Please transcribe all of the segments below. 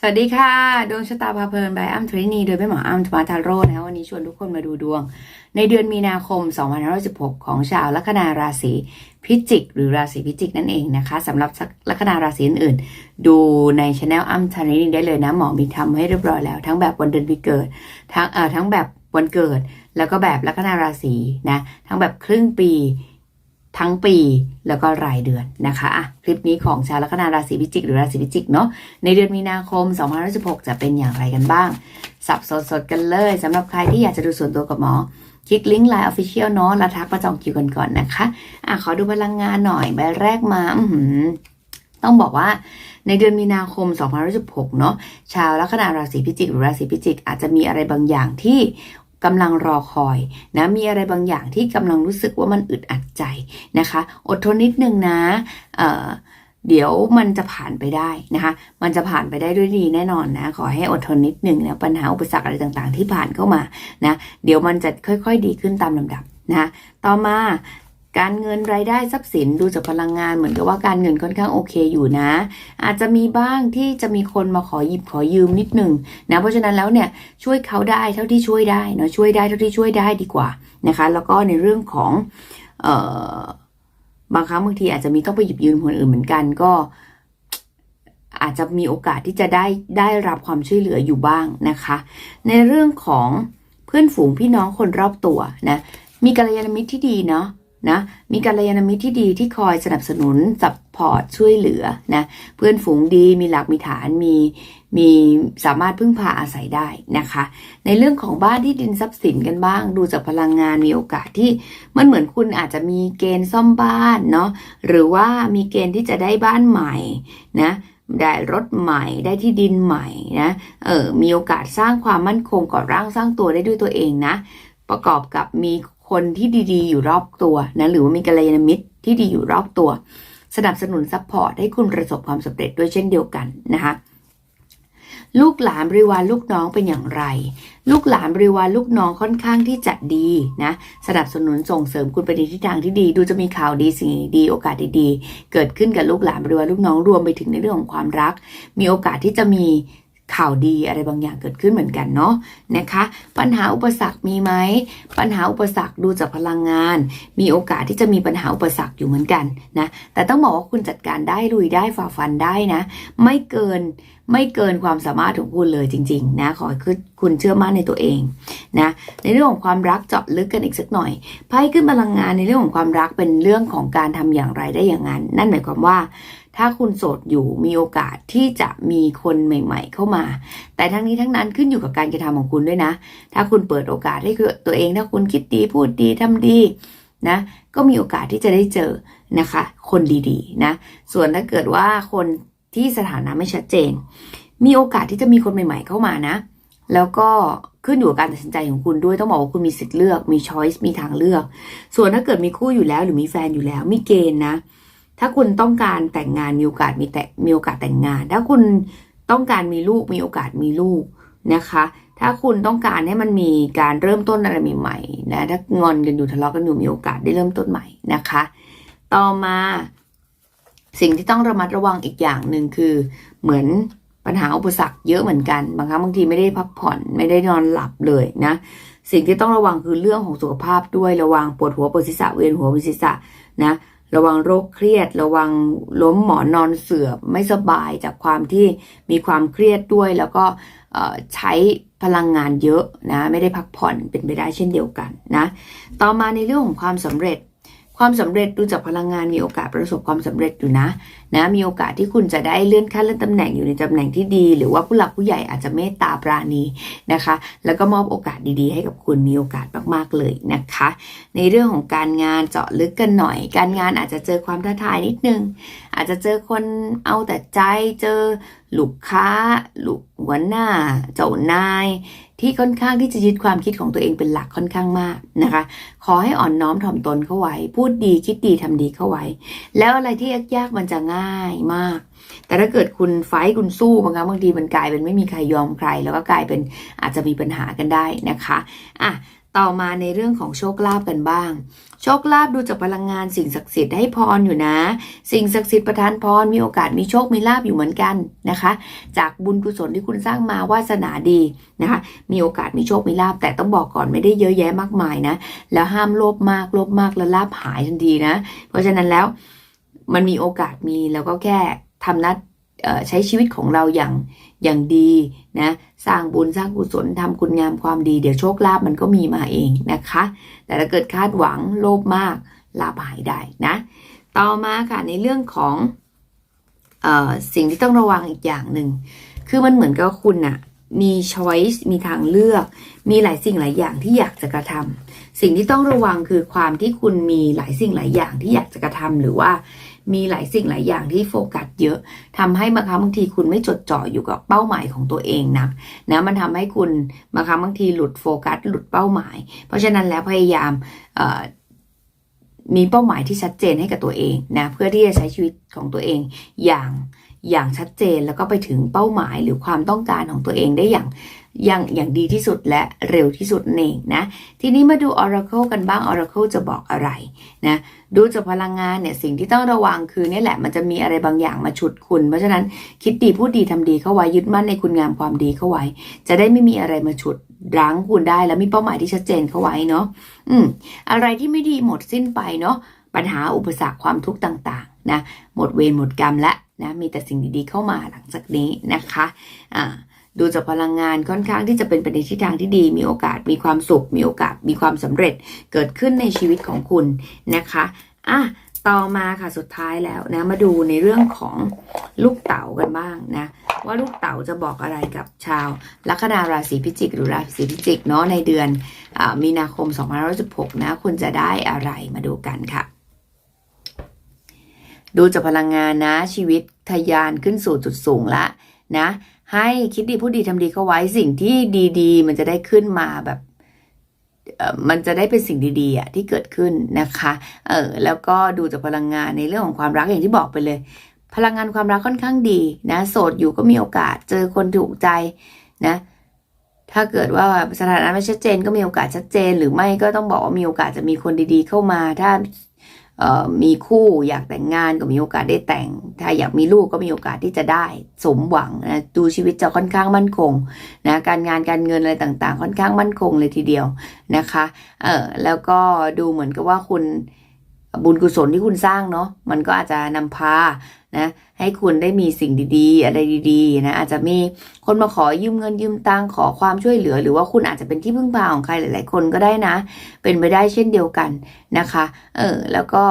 สวัสดีค่ะดวงชะตาพาเพลินบายอ้ำทรินีโดยแม่หมออ้ำธมาทาโร่นะคะวันนี้ชวนทุกคนมาดูดวง ในเดือนมีนาคม 2516 ของชาวลัคนาราศีพิจิก หรือราศีพิจิกนั่นเองนะคะสำหรับลัคนาราศีอื่นๆ ดูในช anel อ้ำทรินีได้เลยนะหมอมีทำให้เรียบร้อยแล้ว ทั้งแบบวันเดือนปีเกิด ทั้งเอ่อทั้งแบบวันเกิด แล้วก็แบบลัคนาราศีนะทั้งแบบครึ่งปี ทั้งปีแล้วก็รายเดือนนะคะอะคลิปนี้ของชาวลัคนาราศีพิจิก หรือราศีพิจิกเนาะในเดือนมีนาคม2516จะเป็นอย่างไรกันบ้าง สับสดๆกันเลยสำหรับใครที่อยากจะดูส่วนตัวกับหมอคลิกลิงก์ไลน์ออฟฟิเชียลเนาะแล้วทักมาจองคิวกันก่อนนะคะอะขอดูพลังงานหน่อยใบแรกมาอืต้องบอกว่าในเดือนมีนาคม2516 เนาะชาวลัคนาราศีพิจิกหรือราศีพิจิก อาจจะมีอะไรบางอย่างที่ กำลังรอคอยนะมีอะไรบางอย่างที่กำลังรู้สึกว่ามันอึดอัดใจนะคะ อดทนนิดนึงนะเออเดี๋ยวมันจะผ่านไปได้นะคะ มันจะผ่านไปได้ด้วยดีแน่นอนนะ ขอให้อดทนนิดนึงนะปัญหาอุปสรรคอะไรต่างๆ ที่ผ่านเข้ามานะ เดี๋ยวมันจะค่อยๆดีขึ้นตามลำดับนะ ต่อมา การเงินรายได้ทรัพย์สินดูจากพลังงานเหมือนกับว่าการเงินค่อนข้างโอเคอยู่นะ อาจจะมีบ้างที่จะมีคนมาขอหยิบขอยืมนิดหนึ่งนะเพราะฉะนั้นแล้วเนี่ยช่วยเขาได้เท่าที่ช่วยได้เนาะช่วยได้เท่าที่ช่วยได้ดีกว่านะคะ แล้วก็ในเรื่องของเอ่อบางครั้งบางทีอาจจะมีต้องไปหยิบยืมคนอื่นเหมือนกันก็อาจจะมีโอกาสที่จะได้ได้รับความช่วยเหลืออยู่บ้างนะคะ ในเรื่องของเพื่อนฝูงพี่น้องคนรอบตัวนะมีกัลยาณมิตรที่ดีเนาะ นะมีกัลยาณมิตรที่ดีที่คอยสนับสนุนสัพพอร์ตช่วยเหลือนะเพื่อนฝูงดีมีหลักมีฐานมีมีสามารถพึ่งพาอาศัยได้นะคะ ในเรื่องของบ้านที่ดินทรัพย์สินกันบ้าง ดูจากพลังงานมีโอกาสที่มันเหมือนคุณอาจจะมีเกณฑ์ซ่อมบ้านเนาะหรือว่ามีเกณฑ์ที่จะได้บ้านใหม่นะได้รถใหม่ได้ที่ดินใหม่นะเออมีโอกาสสร้างความมั่นคงก่อร่างสร้างตัวได้ด้วยตัวเองนะประกอบกับมี คนที่ดีๆ อยู่รอบตัวนะหรือว่ามีกัลยาณมิตรที่ดีอยู่รอบตัว สนับสนุนซัพพอร์ตให้คุณประสบความสำเร็จด้วยเช่นเดียวกันนะคะลูกหลานบริวารลูกน้องเป็นอย่างไร ลูกหลานบริวารลูกน้องค่อนข้างที่จะดีนะสนับสนุนส่งเสริมคุณไปในทิศทางที่ดี ดูจะมีข่าวดีสิ่งดีโอกาสดีๆ เกิดขึ้นกับลูกหลานบริวารลูกน้องรวมไปถึงในเรื่องของความรัก มีโอกาสที่จะมี ข่าวดีอะไรบางอย่างเกิดขึ้นเหมือนกันเนาะนะคะ ปัญหาอุปสรรคมีไหมปัญหาอุปสรรคดูจากพลังงาน มีโอกาสที่จะมีปัญหาอุปสรรคอยู่เหมือนกันนะแต่ต้องบอกว่าคุณจัดการได้ลุยได้ฝ่าฟันได้นะ ไม่เกินไม่เกินความสามารถของคุณเลยจริงๆนะขอให้คุณเชื่อมั่นในตัวเองนะในเรื่องของความรักเจาะลึกกันอีกสักหน่อยไพ่ขึ้นพลังงานในเรื่องของความรักเป็นเรื่องของการทำอย่างไรได้อย่างนั้น นั่นหมายความว่า ถ้าคุณโสดอยู่มีโอกาสที่จะมีคนใหม่ ๆ เข้ามา แต่ทั้งนี้ทั้งนั้นขึ้นอยู่กับการกระทำของคุณด้วยนะ ถ้าคุณเปิดโอกาสให้ตัวเอง ถ้าคุณคิดดีพูดดีทำดีนะ ก็มีโอกาสที่จะได้เจอนะคะ คนดีๆนะ ส่วนถ้าเกิดว่าคนที่สถานะไม่ชัดเจน มีโอกาสที่จะมีคนใหม่ ๆ เข้ามานะ แล้วก็ขึ้นอยู่กับการตัดสินใจของคุณด้วยต้องบอกว่าคุณมีสิทธิ์เลือกมีช้อยส์มีทางเลือก ส่วนถ้าเกิดมีคู่อยู่แล้วหรือมีแฟนอยู่แล้วมีเกณฑ์นะ ถ้าคุณต้องการแต่งงานมีโอกาสมีแต่มีโอกาสแต่งงาน ถ้าคุณต้องการมีลูกมีโอกาสมีลูกนะคะ ถ้าคุณต้องการให้มันมีการเริ่มต้นอะไรใหม่ๆนะถ้างอนกันอยู่ทะเลาะกันอยู่มีโอกาสได้เริ่มต้นใหม่นะคะ ต่อมาสิ่งที่ต้องระมัดระวังอีกอย่างหนึ่งคือ เหมือนปัญหาอุปสรรคเยอะเหมือนกันบางครั้งบางทีไม่ได้พักผ่อนไม่ได้นอนหลับเลยนะ สิ่งที่ต้องระวังคือเรื่องของสุขภาพด้วยระวังปวดหัวปวดศีรษะเวียนหัวเวียนศีรษะนะ ระวังโรคเครียด ระวังล้มหมอนนอนเสื่อมไม่สบายจากความที่มีความเครียดด้วย แล้วก็ใช้พลังงานเยอะนะไม่ได้พักผ่อนเป็นไปได้เช่นเดียวกันนะต่อมาในเรื่องของความสำเร็จ ความสำเร็จดูจากพลังงานมีโอกาสประสบความสำเร็จอยู่นะนะมีโอกาสที่คุณจะได้เลื่อนขั้นเลื่อนตำแหน่งอยู่ในตำแหน่งที่ดี หรือว่าผู้หลักผู้ใหญ่อาจจะเมตตาปราณีนะคะ แล้วก็มอบโอกาสดีๆ ให้กับคุณมีโอกาสมากๆเลยนะคะ ในเรื่องของการงานเจาะลึกกันหน่อย การงานอาจจะเจอความท้าทายนิดนึง อาจจะเจอคนเอาแต่ใจเจอลูกค้าลูกหัวหน้า เจ้านาย ที่ค่อนข้างที่จะยึดความคิดของตัวเองเป็นหลักค่อนข้างมากนะคะ ขอให้อ่อนน้อมถ่อมตนเข้าไว้ พูดดีคิดดีทำดีเข้าไว้ แล้วอะไรที่ยากๆมันจะง่ายมาก แต่ถ้าเกิดคุณไฟคุณสู้บางครั้งบางทีมันกลายเป็นไม่มีใครยอมใคร แล้วก็กลายเป็นอาจจะมีปัญหากันได้นะคะอะ ต่อมาในเรื่องของโชคลาภกันบ้าง โชคลาภดูจากพลังงานสิ่งศักดิ์สิทธิ์ให้พรอยู่นะ สิ่งศักดิ์สิทธิ์ประทานพรมีโอกาสมีโชคมีลาภอยู่เหมือนกันนะคะ จากบุญกุศลที่คุณสร้างมาวาสนาดีนะคะ มีโอกาสมีโชคมีลาภแต่ต้องบอกก่อนไม่ได้เยอะแยะมากมายนะ แล้วห้ามโลภมากโลภมากแล้วลาภหายทันทีนะ เพราะฉะนั้นแล้วมันมีโอกาสมีแล้วก็แค่ทำนัด ใช้ชีวิตของเราอย่างอย่างดีนะสร้างบุญสร้างกุศลทำคุณงามความดีเดี๋ยวโชคลาภมันก็มีมาเองนะคะ แต่ถ้าเกิดคาดหวังโลภมากลาภหายได้นะ ต่อมาค่ะในเรื่องของออสิ่งที่ต้องระวังอีกอย่างหนึ่งคือมันเหมือนกับคุณน่ะมีช้อยส์มีทางเลือก มีหลายสิ่งหลายอย่างที่อยากจะกระทำสิ่งที่ต้องระวังคือความที่คุณมีหลายสิ่งหลายอย่างที่อยากจะกระทำหรือว่า มีหลายสิ่งหลายอย่างที่โฟกัสเยอะทำให้บางครั้งบางทีคุณไม่จดจ่ออยู่กับเป้าหมายของตัวเองนักนะมันทำให้คุณบางครั้งบางทีหลุดโฟกัสหลุดเป้าหมาย เพราะฉะนั้นแล้วพยายามมีเป้าหมายที่ชัดเจนให้กับตัวเองนะเพื่อที่จะใช้ชีวิตของตัวเองอย่างอย่างชัดเจนแล้วก็ไปถึงเป้าหมายหรือความต้องการของตัวเองได้อย่าง อย่างอย่างดีที่สุดและเร็วที่สุดนั่นเองนะทีนี้มาดู Oracle กันบ้าง Oracle จะบอกอะไรนะดูจากพลังงานเนี่ยสิ่งที่ต้องระวังคือเนี่ยแหละมันจะมีอะไรบางอย่างมาฉุดคุณ เพราะฉะนั้นคิดดีพูดดีทำดีเข้าไว้ยึดมั่นในคุณงามความดีเข้าไว้ จะได้ไม่มีอะไรมาฉุดรั้งคุณได้ แล้วมีเป้าหมายที่ชัดเจนเข้าไว้เนาะอืมอะไรที่ไม่ดีหมดสิ้นไปเนาะปัญหาอุปสรรคความทุกข์ต่างๆนะหมดเวรหมดกรรมและนะมีแต่สิ่งดีๆเข้ามาหลังจากนี้นะคะอ่า ดูจากพลังงานค่อนข้างที่จะเป็นไปในทิศทางที่ดี มีโอกาสมีความสุข มีโอกาสมีความสำเร็จเกิดขึ้นในชีวิตของคุณนะคะอะต่อมาค่ะสุดท้ายแล้วนะมาดูในเรื่องของลูกเต๋ากันบ้างนะว่าลูกเต๋าจะบอกอะไรกับชาวลัคนาราศีพิจิก หรือราศีพิจิกเนาะในเดือนอ่ามีนาคม2516นะคุณจะได้อะไรมาดูกันค่ะ ดูจากพลังงานนะชีวิตทะยานขึ้นสู่จุดสูงละนะ ให้คิดดีพูดดีทำดีเข้าไว้สิ่งที่ดีๆ มันจะได้ขึ้นมาแบบเออมันจะได้เป็นสิ่งดีๆอะที่เกิดขึ้นนะคะ เออแล้วก็ดูจากพลังงานในเรื่องของความรักอย่างที่บอกไปเลย พลังงานความรักค่อนข้างดีนะโสดอยู่ก็มีโอกาสเจอคนถูกใจนะ ถ้าเกิดว่าสถานะไม่ชัดเจนก็มีโอกาสชัดเจน หรือไม่ก็ต้องบอกว่ามีโอกาสจะมีคนดีๆ เข้ามา ถ้า มีคู่อยากแต่งงานก็มีโอกาสได้แต่ง ถ้าอยากมีลูกก็มีโอกาสที่จะได้สมหวังนะดูชีวิตจะค่อนข้างมั่นคงนะการงานการเงินอะไรต่างๆ ค่อนข้างมั่นคงเลยทีเดียวนะคะเออแล้วก็ดูเหมือนกับว่าคุณ บุญกุศลที่คุณสร้างเนาะมันก็อาจจะนำพานะให้คุณได้มีสิ่งดีๆ อะไรดีๆนะอาจจะมีคนมาขอยืมเงินยืมตังขอความช่วยเหลือ หรือว่าคุณอาจจะเป็นที่พึ่งพาของใครหลาย ๆ คนก็ได้นะ เป็นไปได้เช่นเดียวกันนะคะเออแล้วก็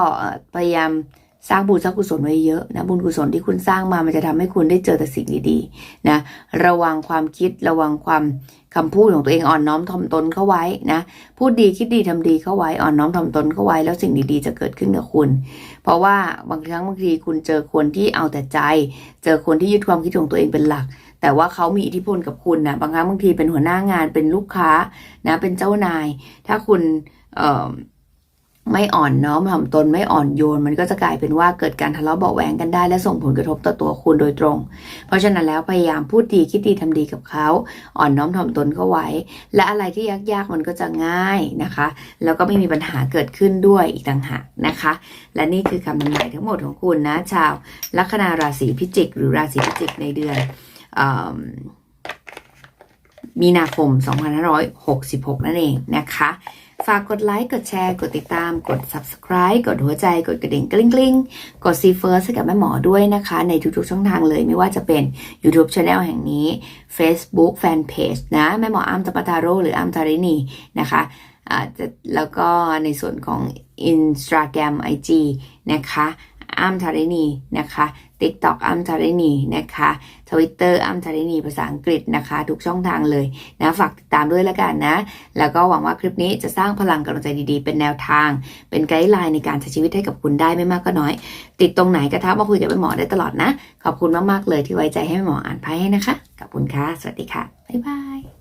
พยายาม สร้างบุญสร้างกุศลไว้เยอะนะบุญกุศลที่คุณสร้างมามันจะทำให้คุณได้เจอแต่สิ่งดีๆนะระวังความคิดระวังความคำพูดของตัวเองอ่อนน้อมถ่อมตนเข้าไว้นะพูดดีคิดดีทำดีเข้าไว้อ่อนน้อมถ่อมตนเข้าไว้แล้วสิ่งดีๆ จะเกิดขึ้นกับคุณ เพราะว่าบางครั้งบางทีคุณเจอคนที่เอาแต่ใจ เจอคนที่ยึดความคิดของตัวเองเป็นหลัก แต่ว่าเขามีอิทธิพลกับคุณนะบางครั้งบางทีเป็นหัวหน้างานเป็นลูกค้านะเป็นเจ้านาย ถ้าคุณเอ่อ ไม่อ่อนน้อมถ่อมตนไม่อ่อนโยน มันก็จะกลายเป็นว่าเกิดการทะเลาะเบาแหวงกันได้ และส่งผลกระทบต่อตัวคุณโดยตรง เพราะฉะนั้นแล้วพยายามพูดดีคิดดีทำดีกับเขาอ่อนน้อมถ่อมตนเข้าไว้ และอะไรที่ยากๆมันก็จะง่ายนะคะ แล้วก็ไม่มีปัญหาเกิดขึ้นด้วยอีกต่างหากนะคะ และนี่คือคำทำนายทั้งหมดของคุณนะชาวลัคนาราศีพิจิก หรือราศีพิจิกในเดือนอมีนาคม 2566 นั่นเองนะคะ ฝากกดไลค์ กดแชร์ กดติดตาม กด subscribe กดหัวใจ กดกระดิ่งกลิ้งกลิ้งกด see first ให้กับแม่หมอด้วยนะคะ ในทุกๆช่องทางเลยไม่ว่าจะเป็น YouTube Channel แห่งนี้ Facebook Fanpage นะ แม่หมออ้ำตปาทาโร่หรืออ้ำทารินีนะคะอ่าจะแล้วก็ในส่วนของ Instagram IG นะคะอ้ำทารินีนะคะ TikTok อ้ำทารินีนะคะ Twitter อ้ำทารินีภาษาอังกฤษนะคะ ทุกช่องทางเลยนะฝากติดตามด้วยแล้วกันนะ แล้วก็หวังว่าคลิปนี้จะสร้างพลังกำลังใจดีๆ เป็นแนวทาง เป็นไกด์ไลน์ในการใช้ชีวิตให้กับคุณได้ไม่มากก็น้อย ติดตรงไหนก็ทักมาคุยกับแม่หมอได้ตลอดนะ ขอบคุณมากๆเลยที่ไว้ใจให้แม่หมออ่านไพ่ให้นะคะขอบคุณค่ะสวัสดีค่ะบ๊ายบาย